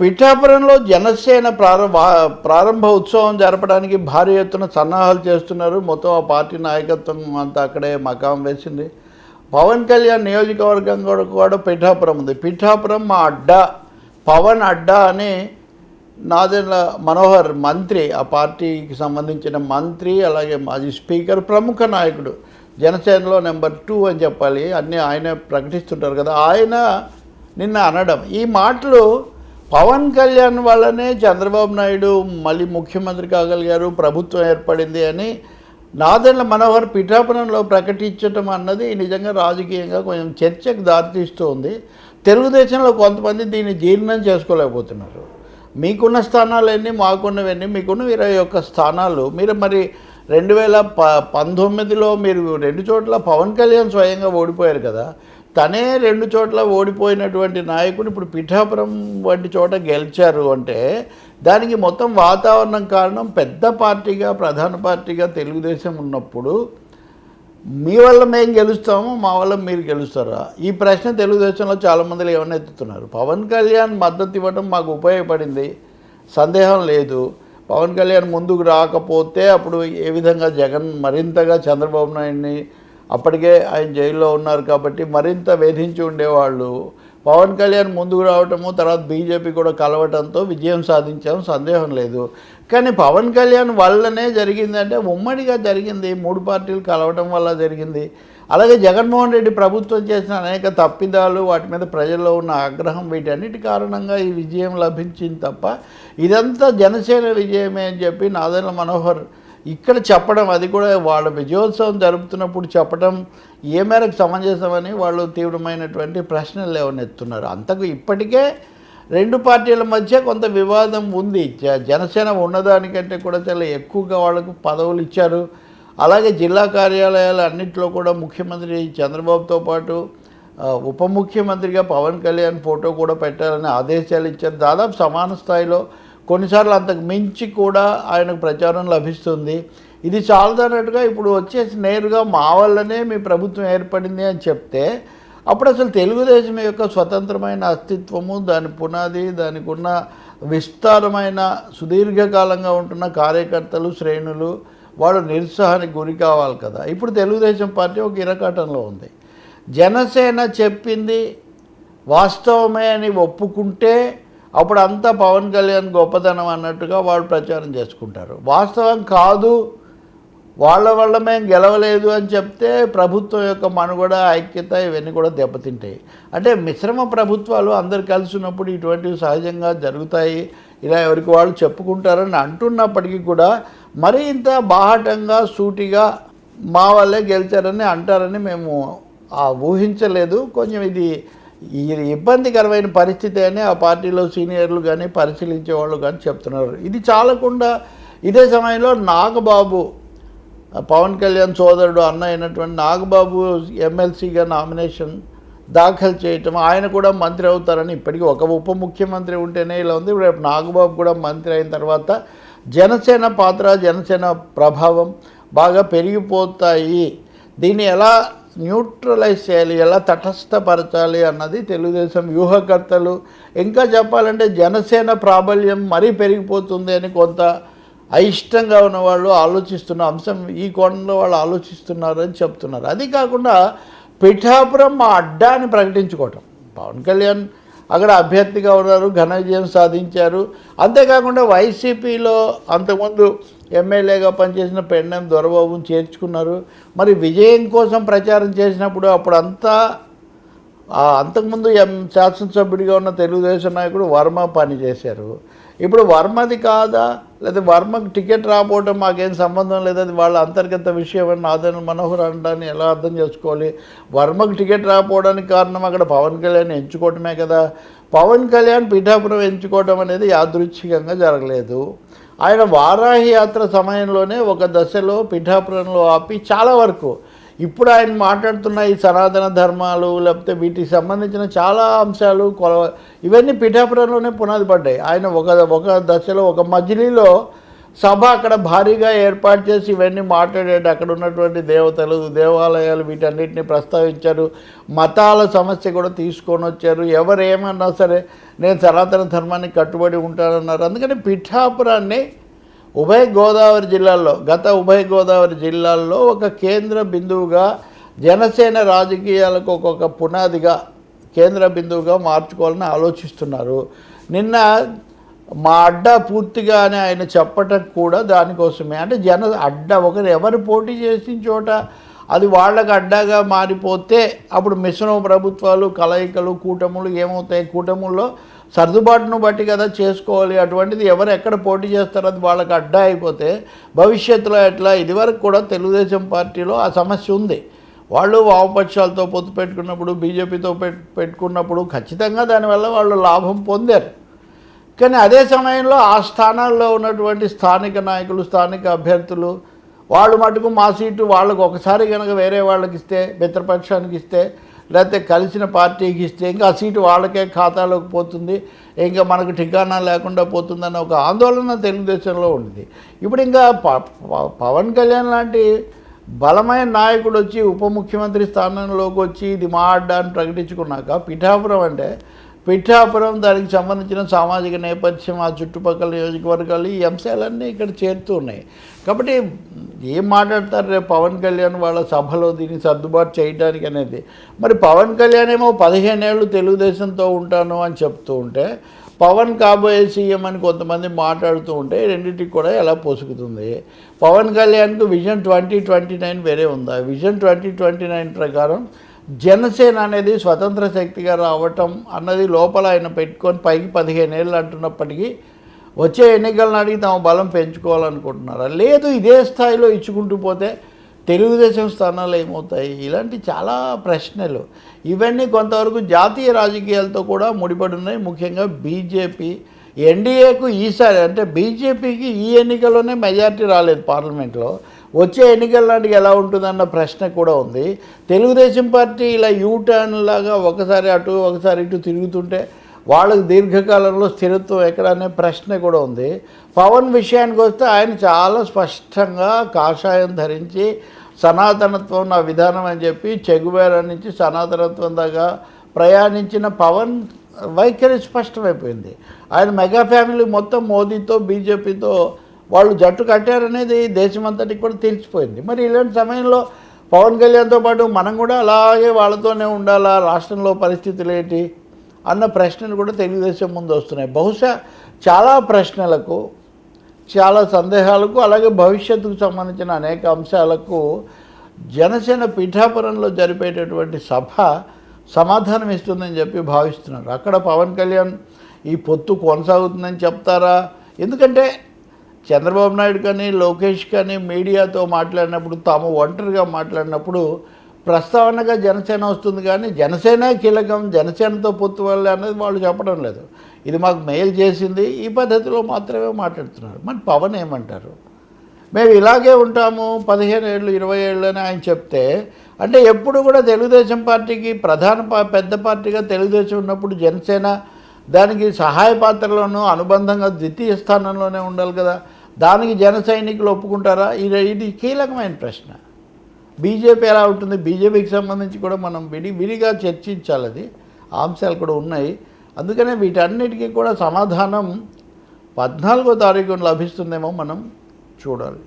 పిఠాపురంలో జనసేన ప్రారంభ ప్రారంభ ఉత్సవం జరపడానికి భారీ ఎత్తున సన్నాహాలు చేస్తున్నారు. మొత్తం ఆ పార్టీ నాయకత్వం అంతా అక్కడే మకాం వేసింది. పవన్ కళ్యాణ్ నియోజకవర్గం కూడా కూడా పిఠాపురం ఉంది. పిఠాపురం మా అడ్డా పవన్ అడ్డా అని నాదెండ్ల మనోహర్ మంత్రి ఆ పార్టీకి సంబంధించిన మంత్రి అలాగే మాజీ స్పీకర్ ప్రముఖ నాయకుడు జనసేనలో నెంబర్ టూ అని చెప్పాలి. అన్నీ ఆయన ప్రకటిస్తుంటారు కదా. ఆయన నిన్న అనడం. ఈ మాటలు పవన్ కళ్యాణ్ వల్లనే చంద్రబాబు నాయుడు మళ్ళీ ముఖ్యమంత్రి కాగలిగారు ప్రభుత్వం ఏర్పడింది అని నాదెండ్ల మనోహర్ పిఠాపురంలో ప్రకటించటం అన్నది నిజంగా రాజకీయంగా కొంచెం చర్చకు దారితీస్తుంది. తెలుగుదేశంలో కొంతమంది దీన్ని జీర్ణం చేసుకోలేకపోతున్నారు. మీకున్న స్థానాలన్నీ మాకున్నవన్నీ మీకున్న ఇరవై ఒక్క స్థానాలు. మీరు మరి రెండు వేల ప పంతొమ్మిదిలో మీరు రెండు చోట్ల పవన్ కళ్యాణ్ స్వయంగా ఓడిపోయారు కదా. తనే రెండు చోట్ల ఓడిపోయినటువంటి నాయకుడు ఇప్పుడు పిఠాపురం వంటి చోట గెలిచారు అంటే దానికి మొత్తం వాతావరణం కారణం పెద్ద పార్టీగా ప్రధాన పార్టీగా తెలుగుదేశం ఉన్నప్పుడు మీ వల్ల మేము గెలుస్తాము మా వల్ల మీరు గెలుస్తారా? ఈ ప్రశ్న తెలుగుదేశంలో చాలామందిలో ఏమైనా ఎత్తుతున్నారు. పవన్ కళ్యాణ్ మద్దతు ఇవ్వడం మాకు ఉపయోగపడింది. సందేహం లేదు. పవన్ కళ్యాణ్ ముందుకు రాకపోతే అప్పుడు ఏ విధంగా జగన్ మరింతగా చంద్రబాబు నాయుడిని అప్పటికే ఆయన జైల్లో ఉన్నారు కాబట్టి మరింత వేధించి ఉండేవాళ్ళు. పవన్ కళ్యాణ్ ముందుకు రావటము తర్వాత బీజేపీ కూడా కలవటంతో విజయం సాధించాం సందేహం లేదు. కానీ పవన్ కళ్యాణ్ వల్లనే జరిగింది అంటే ఉమ్మడిగా జరిగింది. మూడు పార్టీలు కలవటం వల్ల జరిగింది. అలాగే జగన్మోహన్ రెడ్డి ప్రభుత్వం చేసిన అనేక తప్పిదాలు వాటి మీద ప్రజల్లో ఉన్న ఆగ్రహం వీటన్నిటి కారణంగా ఈ విజయం లభించింది తప్ప ఇదంతా జనసేన విజయమే అని చెప్పి నాదెల్ల మనోహర్ ఇక్కడ చెప్పడం అది కూడా వాళ్ళ విజయోత్సవం జరుపుతున్నప్పుడు చెప్పడం ఏ మేరకు సమంజసమని వాళ్ళు తీవ్రమైనటువంటి ప్రశ్నలు లేవనెత్తున్నారు అంతకు ఇప్పటికే రెండు పార్టీల మధ్య కొంత వివాదం ఉంది. జ- జనసేన ఉన్నదానికంటే కూడా చాలా ఎక్కువగా వాళ్ళకు పదవులు ఇచ్చారు. అలాగే జిల్లా కార్యాలయాలు అన్నింటిలో కూడా ముఖ్యమంత్రి చంద్రబాబుతో పాటు ఉప ముఖ్యమంత్రిగా పవన్ కళ్యాణ్ ఫోటో కూడా పెట్టాలని ఆదేశాలు ఇచ్చారు. దాదాపు సమాన స్థాయిలో కొన్నిసార్లు అంతకు మించి కూడా ఆయనకు ప్రచారం లభిస్తుంది. ఇది చాలదన్నట్టుగా ఇప్పుడు వచ్చేసి నేరుగా మా వల్లనే మీ ప్రభుత్వం ఏర్పడింది అని చెప్తే అప్పుడు అసలు తెలుగుదేశం యొక్క స్వతంత్రమైన అస్తిత్వము దాని పునాది దానికి ఉన్న విస్తారమైన సుదీర్ఘకాలంగా ఉంటున్న కార్యకర్తలు శ్రేణులు వాళ్ళు నిరుత్సాహానికి గురి కావాలి కదా. ఇప్పుడు తెలుగుదేశం పార్టీ ఒక ఇరకాటంలో ఉంది. జనసేన చెప్పింది వాస్తవమే అని ఒప్పుకుంటే అప్పుడు అంతా పవన్ కళ్యాణ్ గొప్పతనం అన్నట్టుగా వాళ్ళు ప్రచారం చేసుకుంటారు. వాస్తవం కాదు వాళ్ళ వల్ల మేము గెలవలేదు అని చెప్తే ప్రభుత్వం యొక్క మనుగడ ఐక్యత ఇవన్నీ కూడా దెబ్బతింటాయి. అంటే మిశ్రమ ప్రభుత్వాలు అందరు కలిసి ఉన్నప్పుడు ఇటువంటివి సహజంగా జరుగుతాయి. ఇలా ఎవరికి వాళ్ళు చెప్పుకుంటారని అంటున్నప్పటికీ కూడా మరీ ఇంత బాహటంగా సూటిగా మా వల్లే గెలిచారని అంటారని మేము ఊహించలేదు. కొంచెం ఇది ఈ ఇబ్బందికరమైన పరిస్థితి అని ఆ పార్టీలో సీనియర్లు కానీ పరిశీలించే వాళ్ళు కానీ చెప్తున్నారు. ఇది చాలకుండా ఇదే సమయంలో నాగబాబు పవన్ కళ్యాణ్ సోదరుడు అన్న అయినటువంటి నాగబాబు ఎమ్మెల్సీగా నామినేషన్ దాఖలు చేయటం ఆయన కూడా మంత్రి అవుతారని ఇప్పటికీ ఒక ఉప ముఖ్యమంత్రి ఉంటేనే ఇలా ఉంది. రేపు నాగబాబు కూడా మంత్రి అయిన తర్వాత జనసేన పాత్ర జనసేన ప్రభావం బాగా పెరిగిపోతాయి. దీన్ని ఎలా న్యూట్రలైజ్ చేయాలి ఎలా తటస్థపరచాలి అన్నది తెలుగుదేశం వ్యూహకర్తలు. ఇంకా చెప్పాలంటే జనసేన ప్రాబల్యం మరీ పెరిగిపోతుంది అని కొంత అయిష్టంగా ఉన్న వాళ్ళు ఆలోచిస్తున్న అంశం ఈ కోణంలో వాళ్ళు ఆలోచిస్తున్నారని చెప్తున్నారు. అది కాకుండా పిఠాపురం మా అడ్డాని ప్రకటించుకోవటం. పవన్ కళ్యాణ్ అక్కడ అభ్యర్థిగా ఉన్నారు ఘన విజయం సాధించారు. అంతేకాకుండా వైసీపీలో అంతకుముందు ఎమ్మెల్యేగా పనిచేసిన పెండం దొరబాబుని చేర్చుకున్నారు. మరి విజయం కోసం ప్రచారం చేసినప్పుడు అప్పుడు అంతా అంతకుముందు ఎం శాసనసభ్యుడిగా ఉన్న తెలుగుదేశం నాయకుడు వర్మ పనిచేశారు. ఇప్పుడు వర్మది కాదా? లేదా వర్మకు టికెట్ రాకపోవడం మాకేం సంబంధం లేదు. వాళ్ళ అంతర్గత విషయం అని నాదన్ మనోహర్ అనడాన్ని ఎలా అర్థం చేసుకోవాలి? వర్మకు టికెట్ రాకపోవడానికి కారణం అక్కడ పవన్ కళ్యాణ్ ఎంచుకోవటమే కదా. పవన్ కళ్యాణ్ పిఠాపురం ఎంచుకోవడం అనేది యాదృచ్ఛికంగా జరగలేదు. ఆయన వారాహి యాత్ర సమయంలోనే ఒక దశలో పిఠాపురంలో ఆపి చాలా వరకు ఇప్పుడు ఆయన మాట్లాడుతున్న ఈ సనాతన ధర్మాలు లేకపోతే వీటికి సంబంధించిన చాలా అంశాలు కొల ఇవన్నీ పిఠాపురంలోనే పునాది పడ్డాయి. ఆయన ఒక ఒక దశలో ఒక మజిలీలో సభ అక్కడ భారీగా ఏర్పాటు చేసి ఇవన్నీ మాట్లాడాడు. అక్కడ ఉన్నటువంటి దేవతలు దేవాలయాలు వీటన్నిటిని ప్రస్తావించారు. మతాల సమస్య కూడా తీసుకొని వచ్చారు. ఎవరు ఏమన్నా సరే నేను సనాతన ధర్మానికి కట్టుబడి ఉంటానన్నారు. అందుకని పిఠాపురాన్ని ఉభయ గోదావరి జిల్లాల్లో గత ఉభయ గోదావరి జిల్లాల్లో ఒక కేంద్ర బిందువుగా జనసేన రాజకీయాలకు ఒక్కొక్క పునాదిగా కేంద్ర బిందువుగా మార్చుకోవాలని ఆలోచిస్తున్నారు. నిన్న మా అడ్డ పూర్తిగానే ఆయన చెప్పటం కూడా దానికోసమే. అంటే జన అడ్డ ఒకరు ఎవరు పోటీ చేసిన చోట అది వాళ్ళకు అడ్డాగా మారిపోతే అప్పుడు మిశ్రమ ప్రభుత్వాలు కలయికలు కూటములు ఏమవుతాయి? కూటముల్లో సర్దుబాటును బట్టి కదా చేసుకోవాలి. అటువంటిది ఎవరు ఎక్కడ పోటీ చేస్తారో అది వాళ్ళకి అడ్డా అయిపోతే భవిష్యత్తులో ఎట్లా? ఇదివరకు కూడా తెలుగుదేశం పార్టీలో ఆ సమస్య ఉంది. వాళ్ళు వామపక్షాలతో పొత్తు పెట్టుకున్నప్పుడు బీజేపీతో పెట్టుకున్నప్పుడు ఖచ్చితంగా దానివల్ల వాళ్ళు లాభం పొందారు. కానీ అదే సమయంలో ఆ స్థానాల్లో ఉన్నటువంటి స్థానిక నాయకులు స్థానిక అభ్యర్థులు వాళ్ళు మటుకు మా సీటు వాళ్ళకు ఒకసారి కనుక వేరే వాళ్ళకి ఇస్తే మిత్రపక్షానికి ఇస్తే లేకపోతే కలిసిన పార్టీకి ఇస్తే ఇంకా ఆ సీటు వాళ్ళకే ఖాతాలోకి పోతుంది ఇంకా మనకు ఠికానా లేకుండా పోతుందన్న ఒక ఆందోళన తెలుగుదేశంలో ఉంది ఇప్పుడు ఇంకా ప- ప- పవన్ కళ్యాణ్ లాంటి బలమైన నాయకుడు వచ్చి ఉప ముఖ్యమంత్రి స్థానంలోకి వచ్చి ఇది మా అడ్డా అని ప్రకటించుకున్నాక పిఠాపురం అంటే పిఠాపురం దానికి సంబంధించిన సామాజిక నేపథ్యం ఆ చుట్టుపక్కల నియోజకవర్గాలు ఈ అంశాలన్నీ ఇక్కడ చేరుతూ ఉన్నాయి. కాబట్టి ఏం మాట్లాడతారు రేపు పవన్ కళ్యాణ్ వాళ్ళ సభలో దీన్ని సర్దుబాటు చేయడానికి అనేది? మరి పవన్ కళ్యాణ్ ఏమో పదిహేనేళ్ళు తెలుగుదేశంతో ఉంటాను అని చెప్తూ ఉంటే పవన్ కాబోయే సీఎం అని కొంతమంది మాట్లాడుతూ ఉంటే రెండింటికి కూడా ఎలా పోసుకుతుంది? పవన్ కళ్యాణ్కు విజన్ ట్వంటీ ట్వంటీ నైన్ వేరే ఉందా? విజన్ ట్వంటీ ట్వంటీ నైన్ ప్రకారం జనసేన అనేది స్వతంత్ర శక్తిగా రావటం అన్నది లోపల ఆయన పెట్టుకొని పైకి పదిహేను ఏళ్ళు అంటున్నప్పటికీ వచ్చే ఎన్నికల నాటికి తమ బలం పెంచుకోవాలనుకుంటున్నారా? లేదు ఇదే స్థాయిలో ఇచ్చుకుంటూ పోతే తెలుగుదేశం స్థానాలు ఏమవుతాయి? ఇలాంటి చాలా ప్రశ్నలు. ఇవన్నీ కొంతవరకు జాతీయ రాజకీయాలతో కూడా ముడిపడి ఉన్నాయి ముఖ్యంగా బీజేపీ ఎన్డీఏకు ఈసారి అంటే బీజేపీకి ఈ ఎన్నికల్లోనే మెజారిటీ రాలేదు పార్లమెంట్లో. వచ్చే ఎన్నికల నాటికి ఎలా ఉంటుందన్న ప్రశ్న కూడా ఉంది. తెలుగుదేశం పార్టీ ఇలా యూటర్న్ లాగా ఒకసారి అటు ఒకసారి ఇటు తిరుగుతుంటే వాళ్ళకి దీర్ఘకాలంలో స్థిరత్వం ఎక్కడ అనే ప్రశ్న కూడా ఉంది. పవన్ విషయానికి వస్తే ఆయన చాలా స్పష్టంగా కాషాయం ధరించి సనాతనత్వం నా విధానం అని చెప్పి చెగువేర నుంచి సనాతనత్వం దాకా ప్రయాణించిన పవన్ వైఖరి స్పష్టమైపోయింది. ఆయన మెగా ఫ్యామిలీ మొత్తం మోదీతో బీజేపీతో వాళ్ళు జట్టు కట్టారనేది దేశమంతటికి కూడా తెలిసిపోయింది మరి ఇలాంటి సమయంలో పవన్ కళ్యాణ్తో పాటు మనం కూడా అలాగే వాళ్ళతోనే ఉండాలా? రాష్ట్రంలో పరిస్థితులు ఏంటి అన్న ప్రశ్నలు కూడా తెలుగుదేశం ముందు వస్తున్నాయి. బహుశా చాలా ప్రశ్నలకు చాలా సందేహాలకు అలాగే భవిష్యత్తుకు సంబంధించిన అనేక అంశాలకు జనసేన పీఠాపురంలో జరిపేటటువంటి సభ సమాధానం ఇస్తుందని చెప్పి భావిస్తున్నారు. అక్కడ పవన్ కళ్యాణ్ ఈ పొత్తు కొనసాగుతుందని చెప్తారా? ఎందుకంటే చంద్రబాబు నాయుడు కానీ లోకేష్ కానీ మీడియాతో మాట్లాడినప్పుడు తాము ఒంటరిగా మాట్లాడినప్పుడు ప్రస్తావనగా జనసేన వస్తుంది కానీ జనసేన కీలకం జనసేనతో పొత్తు వల్ల అనేది వాళ్ళు చెప్పడం లేదు. ఇది మాకు మెయిల్ చేసింది. ఈ పద్ధతిలో మాత్రమే మాట్లాడుతున్నారు. మరి పవన్ ఏమంటారు? మేము ఇలాగే ఉంటాము పదిహేను ఏళ్ళు ఇరవై ఏళ్ళు అని ఆయన చెప్తే అంటే ఎప్పుడు కూడా తెలుగుదేశం పార్టీకి ప్రధాన పెద్ద పార్టీగా తెలుగుదేశం ఉన్నప్పుడు జనసేన దానికి సహాయ పాత్రలోనూ అనుబంధంగా ద్వితీయ స్థానంలోనే ఉండాలి కదా. దానికి జన సైనికులు ఒప్పుకుంటారా? ఇది ఇది కీలకమైన ప్రశ్న. బీజేపీ ఎలా ఉంటుంది? బీజేపీకి సంబంధించి కూడా మనం విడి విడిగా చర్చించాలి అది. అంశాలు కూడా ఉన్నాయి. అందుకనే వీటన్నిటికీ కూడా సమాధానం పద్నాలుగో తారీఖున లభిస్తుందేమో మనం చూడాలి.